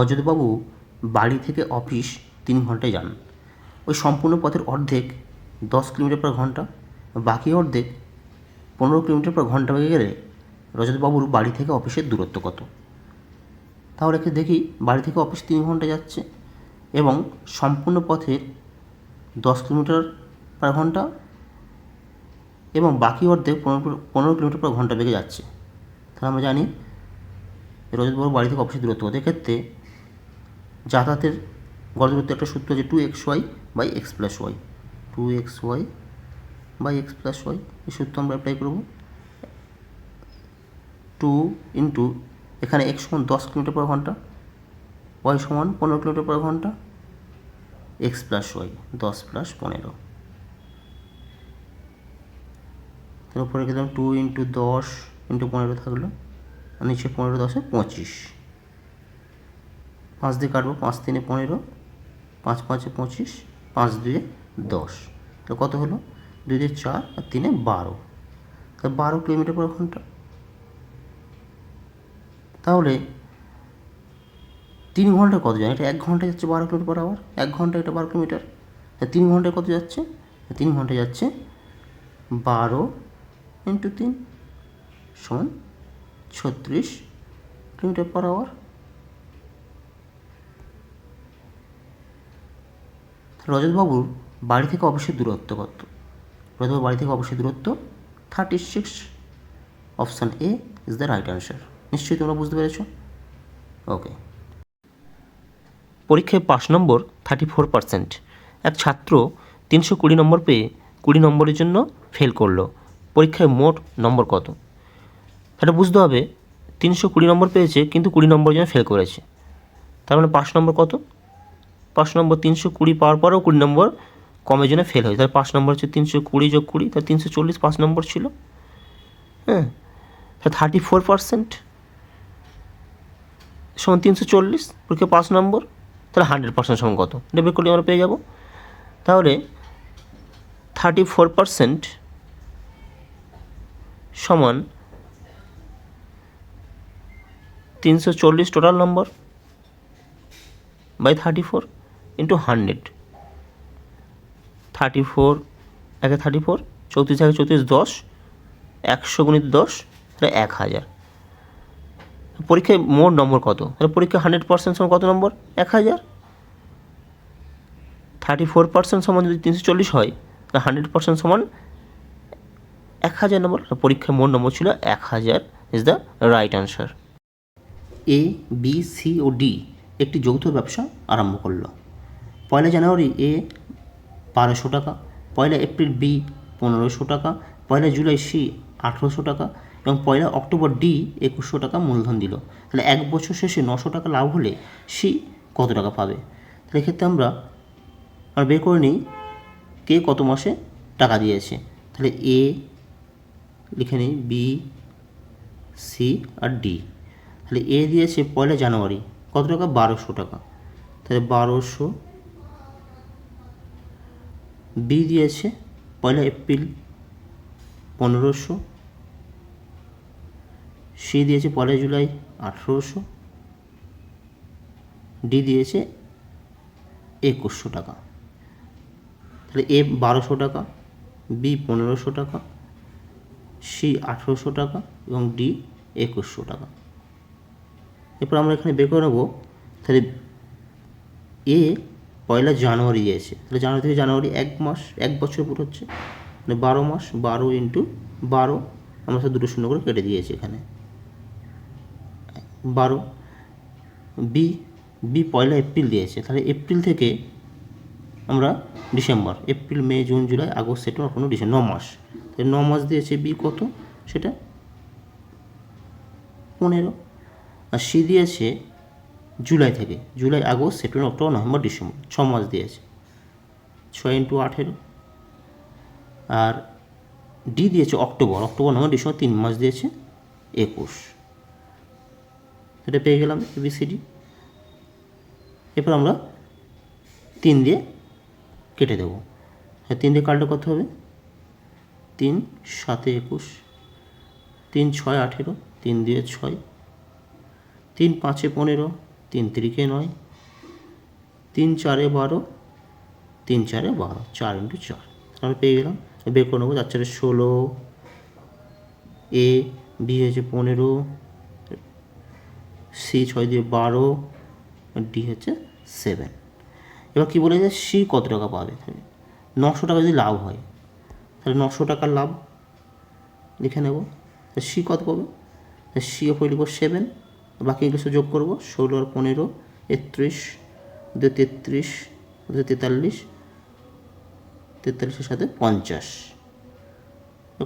অযোধ্যাবাবু বাড়ি থেকে অফিস তিন ঘন্টায় যান। ওই সম্পূর্ণ পথের অর্ধেক দশ কিলোমিটার পার ঘণ্টা, বাকি অর্ধেক পনেরো কিলোমিটার পার ঘণ্টা বেগে গেলে রজতবাবুর বাড়ি থেকে অফিসের দূরত্ব কত? তাহলে একে দেখি বাড়ি থেকে অফিস তিন ঘণ্টা যাচ্ছে এবং সম্পূর্ণ পথের দশ কিলোমিটার পার ঘণ্টা এবং বাকি অর্ধেক পনেরো পনেরো কিলোমিটার পার ঘণ্টা বেগে যাচ্ছে। তাহলে আমরা জানি রজতবাবুর বাড়ি থেকে অফিসের দূরত্ব কত? এক্ষেত্রে যাতায়াতের দূরত্ব একটা সূত্র আছে two x y by x plus y two x y by x plus y এই সূত্র আমরা অ্যাপ্লাই করব। টু ইন্টু এখানে এক্স সমান দশ কিলোমিটার পার ঘণ্টা ওয়াই সমান পনেরো কিলোমিটার পার ঘণ্টা এক্স প্লাস ওয়াই দশ প্লাস পনেরো। তার উপরে গেলাম টু ইন্টু দশ ইন্টু পনেরো থাকল নিচে পনেরো দশে পঁচিশ। পাঁচ দিয়ে কাটবো, পাঁচ তিনে পনেরো, পাঁচ পাঁচে পঁচিশ, পাঁচ দুয়ে দশ। তো কত হলো? দুই দিয়ে চার আর তিনে বারো। তা বারো কিলোমিটার পার ঘণ্টা। তাহলে তিন ঘণ্টা কত যায়? এটা এক ঘণ্টা যাচ্ছে বারো কিলোমিটার পার আওয়ার? এক ঘণ্টা এটা বারো কিলোমিটার। তিন ঘন্টায় কত যাচ্ছে? তিন ঘণ্টা যাচ্ছে বারো ইন্টু তিন সমান ছত্রিশ কিলোমিটার পার আওয়ার। রজতবাবুর বাড়ি থেকে অবশ্যই দূরত্ব কত? রজতবাবুর বাড়ি থেকে অবশ্যই দূরত্ব thirty six option A is the right answer নিশ্চয়ই তোমরা বুঝতে পেরেছ? ওকে পরীক্ষায় pass number thirty four percent এক ছাত্র তিনশো কুড়ি নম্বর পেয়ে কুড়ি নম্বরের জন্য ফেল করল। পরীক্ষায় মোট নম্বর কত? এটা বুঝতে হবে, তিনশো কুড়ি নম্বর পেয়েছে, কিন্তু কুড়ি নম্বরের জন্য ফেল করেছে। তার মানে পাঁচ নম্বর কত? পাঁচ নম্বর তিনশো কুড়ি পাওয়ার পরেও কুড়ি নম্বর কমের জন্য ফেল হয়েছে। তার পাঁচ নম্বর হচ্ছে তিনশো কুড়ি যোগ কুড়ি তার তিনশো চল্লিশ পাঁচ নম্বর ছিল। হ্যাঁ তা থার্টি ফোর পার্সেন্ট সমান তিনশো চল্লিশ পরীক্ষা পাঁচ নম্বর, তাহলে হান্ড্রেড পার্সেন্ট সমান কত? বের করলে আমরা পেয়ে যাব। তাহলে থার্টি ফোর পার্সেন্ট সমান তিনশো চল্লিশ total number by thirty four into hundred thirty four একে থার্টি ফোর চৌত্রিশ একে চৌত্রিশ, দশ, একশো গুণিত দশ, তাহলে এক হাজার। পরীক্ষায় মোট নম্বর কত? তাহলে পরীক্ষা হান্ড্রেড পার্সেন্ট সমান কত নম্বর? এক হাজার। থার্টি ফোর পার্সেন্ট সমান যদি তিনশো চল্লিশ হয়, তাহলে হান্ড্রেড পার্সেন্ট সমান এক হাজার নম্বর। পরীক্ষায় মোট নম্বর ছিল এক হাজার is the right answer A B C O D একটি যৌথ ব্যবসা আরম্ভ করল। পয়লা জানুয়ারি এ বারোশো টাকা, পয়লা এপ্রিল বি পনেরোশো টাকা, পয়লা জুলাই সি আঠেরোশো টাকা এবং পয়লা অক্টোবর ডি একুশশো টাকা মূলধন দিল। তাহলে এক বছর শেষে নশো টাকা লাভ হলে সি কত টাকা পাবে? তাহলে এক্ষেত্রে আমরা আমরা বের করে নিই কে কত মাসে টাকা দিয়েছে। তাহলে এ লিখে নিই, বি, সি আর ডি। তাহলে এ দিয়েছে পয়লা জানুয়ারি, কত টাকা? বারোশো টাকা। তাহলে বারোশো বি দিয়েছে, পয়লা এপ্রিল পনেরোশো। সি দিয়েছে পয়লা জুলাই আঠেরোশো। ডি দিয়েছে একুশশো টাকা। তাহলে এ বারোশো টাকা, বি পনেরোশো টাকা, সি আঠেরোশো টাকা এবং ডি একুশশো টাকা। এরপর আমরা এখানে বের করে নেব। তাহলে এ পয়লা জানুয়ারি দিয়েছে তাহলে জানুয়ারি থেকে জানুয়ারি এক মাস, এক বছর পুরো হচ্ছে। মানে বারো মাস, বারো ইন্টু বারো, আমরা সব দুটো শূন্য করে কেটে দিয়েছি এখানে। বারো বি বি পয়লা এপ্রিল দিয়েছে। তাহলে এপ্রিল থেকে আমরা December, April, May, June, July, August, September কোনো ডিসেম্বর, ন মাস। তাহলে ন মাস দিয়েছে বি কত? সেটা পনেরো। আর সি দিয়েছে জুলাই থেকে, July, August, September, October, November, December, ছ মাস দিয়েছে। ছয় ইন্টু আঠেরো। আর ডি দিয়েছে অক্টোবর অক্টোবর, নভেম্বর, ডিসেম্বর, তিন মাস দিয়েছে, একুশ। এটা পেয়ে গেলাম এবিসিডি এরপর আমরা তিন দিয়ে কেটে দেবো। তিন দিয়ে কাটলে কত হবে? তিন, সাতে একুশ। তিন, ছয়, আঠেরো। তিন দিয়ে ছয়। তিন, পাঁচে পনেরো। তিন তিরিকে নয়। তিন চারে বারো, তিন চারে বারো, চার ইন্টু চার। আমরা পেয়ে গেলাম। বের করে নেব চার চারে ষোলো। এ, বি হয়েছে পনেরো। সি ছয় দিয়ে বারো, ডি হচ্ছে সেভেন। এবার কী বলে যে সি কত টাকা পাবে? নশো টাকা যদি লাভ হয়, তাহলে নশো টাকার লাভ লিখে নেব। সি কত পাবে? সি ওপরে লিখব সেভেন। বাকি কিছু যোগ করব, ষোলো আর পনেরো, একত্রিশ দু তেত্রিশ দু তেতাল্লিশ, তেতাল্লিশের সাথে পঞ্চাশ।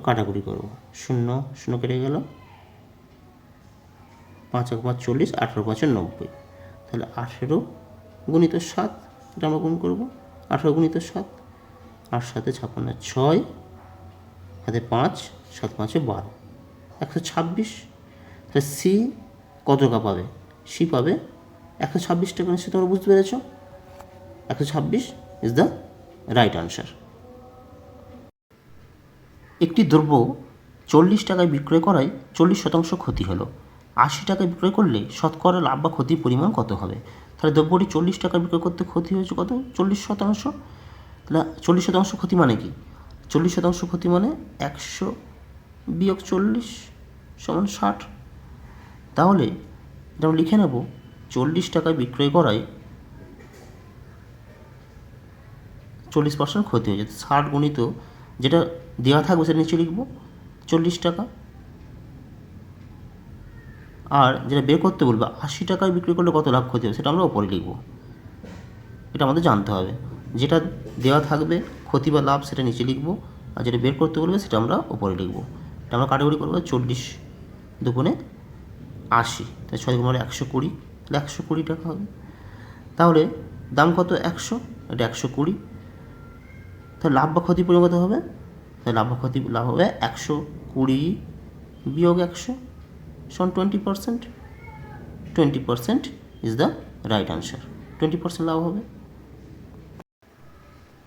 কাটাকুটি করব। শূন্য শূন্য কেটে গেল। পাঁচ এক পাঁচ চল্লিশ, আঠেরো পাঁচে নব্বই। তাহলে আঠেরো গুণিত সাত, এটা আমরা গুণ করব। আঠেরো গুণিত সাত, আট সাথে ছাপ্পান্ন, ছয়, হাতে পাঁচ, সাত পাঁচে বারো। একশো ছাব্বিশ। তাহলে সি কত টাকা পাবে? সি পাবে একশো ছাব্বিশ টাকা। নিশ্চয়ই তোমরা বুঝতে পেরেছ? একশো ছাব্বিশ ইজ দ্য রাইট আনসার একটি দ্রব্য চল্লিশ টাকায় বিক্রয় করায় চল্লিশ শতাংশ ক্ষতি হলো। আশি টাকায় বিক্রয় করলে শতকরা লাভ বা ক্ষতির পরিমাণ কত হবে? তাহলে দ্রব্যটি চল্লিশ টাকায় বিক্রয় করতে ক্ষতি হয়েছে কত? চল্লিশ শতাংশ। তাহলে চল্লিশ শতাংশ ক্ষতি মানে কি? চল্লিশ শতাংশ ক্ষতি মানে একশো বিয়োগ চল্লিশ সমান ষাট। তাহলে এটা লিখে নেব চল্লিশ টাকায় বিক্রয় করায় চল্লিশ পার্সেন্ট ক্ষতি হয়ে যাচ্ছে। ষাট গণিত যেটা দেওয়া থাকবে সেটা নিচে লিখব। চল্লিশ টাকা। আর যেটা বের করতে বলবে, আশি টাকায় বিক্রি করলে কত লাভ ক্ষতি হবে সেটা আমরা ওপরে লিখব। এটা আমাদের জানতে হবে। যেটা দেওয়া থাকবে, ক্ষতি বা লাভ সেটা নিচে লিখব। আর যেটা বের করতে বলবে সেটা আমরা ওপরে লিখব। এটা আমরা কাটাগরি করব, চল্লিশ দুগুণে আশি। তাই ছয় গুণ একশো কুড়ি। তাহলে একশো কুড়ি টাকা হবে। তাহলে দাম কত? একশো। এটা একশো কুড়ি। তাহলে লাভ বা ক্ষতি পরিমাণ কত হবে? তাহলে লাভ বা ক্ষতি, লাভ হবে একশো কুড়ি বিয়োগ একশো সন twenty percent twenty percent is the right answer twenty percent লাভ হবে।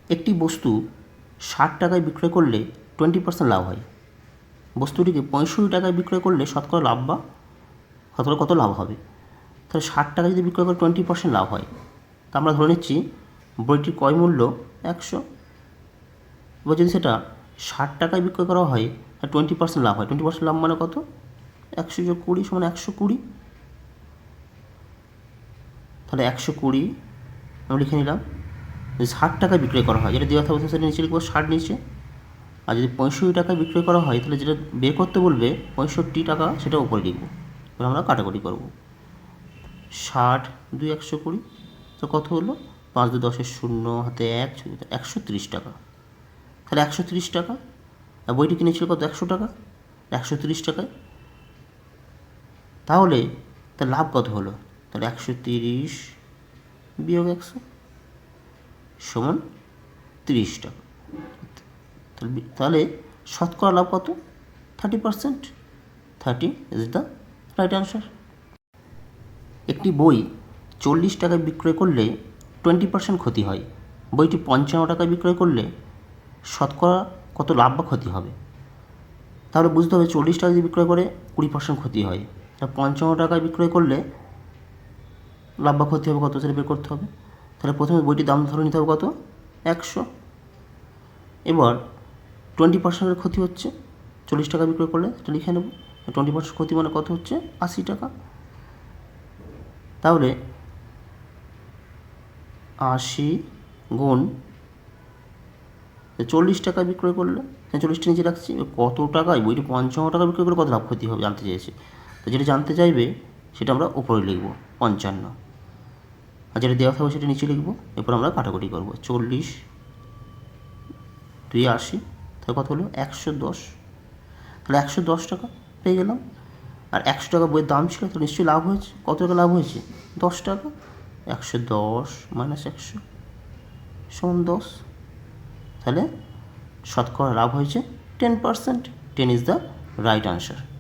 একটি বস্তু ষাট টাকায় বিক্রয় করলে টোয়েন্টি পার্সেন্ট লাভ হয়। বস্তুটিকে পঁয়ষট্টি টাকায় বিক্রয় করলে শতকরা লাভ বা শতকরা কত লাভ হবে? তাহলে ষাট টাকা যদি বিক্রয় করে টোয়েন্টি পার্সেন্ট লাভ হয়, তা আমরা ধরে নিচ্ছি বইটির ক্রয় মূল্য একশো। এবার যদি সেটা ষাট টাকায় বিক্রয় করা হয় আর টোয়েন্টি পার্সেন্ট লাভ হয়। টোয়েন্টি পার্সেন্ট লাভ মানে কত? একশো যোগ কুড়ি সমান একশো কুড়ি। তাহলে একশো কুড়ি আমি লিখে নিলাম। যদি ষাট টাকায় বিক্রয় করা হয়, যেটা দেওয়া থাকবে সেটা নিচে লিখব ষাট নিচে। আর যদি পঁয়ষট্টি টাকায় বিক্রয় করা হয়, তাহলে যেটা বের করতে বলবে পঁয়ষট্টি টাকা সেটা উপরে লিখব। এবার আমরা কাটাকুটি করব। ষাট দুই একশো কুড়ি, তো কত হলো? পাঁচ দু দশের শূন্য, হাতে এক একশো তিরিশ টাকা। তাহলে একশো তিরিশ টাকা। আর বইটি কিনেছিল কত? একশো টাকা। একশো তিরিশ টাকায়। তাহলে, তার লাভ কত হলো? তাহলে একশো তিরিশ বিয়োগ একশো সমান তিরিশ টাকা। তাহলে তাহলে শতকরা লাভ কত? Thirty percent thirty is the right answer একটি বই চল্লিশ টাকায় বিক্রয় করলে টোয়েন্টি পার্সেন্ট ক্ষতি হয়। বইটি পঞ্চান্ন টাকায় বিক্রয় করলে শতকরা কত লাভ বা ক্ষতি হবে? তাহলে বুঝতে হবে চল্লিশ টাকা যদি বিক্রয় করে, কুড়ি পার্সেন্ট ক্ষতি হয়। আর পঞ্চান্ন টাকায় বিক্রয় করলে লাভ বা ক্ষতি হবে কত সেটা বের করতে হবে। তাহলে প্রথমে বইটির দাম ধরে নিতে হবে কত? একশো। এবার টোয়েন্টি পার্সেন্টের ক্ষতি হচ্ছে, চল্লিশ টাকা বিক্রয় করলে সেটা লিখে নেব। টোয়েন্টি পার্সেন্ট ক্ষতি মানে কত হচ্ছে? আশি টাকা। তাহলে আশি গুণ চল্লিশ টাকা বিক্রয় করলে চল্লিশটা নিচে রাখছি কত টাকায় বইটি পঞ্চান্ন টাকা বিক্রয় করলে কত লাভ ক্ষতি হবে জানতে চেয়েছে। তো যেটা জানতে চাইবে, সেটা আমরা উপরে লিখব, পঞ্চান্ন। আর যেটা দেওয়া থাকবে, সেটা নিচে লিখব, এরপর আমরা কাটাকুটি করব। চল্লিশ দুই আশি, তাহলে কত হলো? একশো দশ। তাহলে একশো দশ টাকা। পেয়ে গেলাম। আর একশো টাকা বইয়ের দাম ছিল, তো নিশ্চয়ই লাভ হয়েছে। কত টাকা লাভ হয়েছে? দশ টাকা? একশো দশ মাইনাস একশো। সমান দশ। তাহলে শতকরা লাভ হয়েছে ten percent ten is the right answer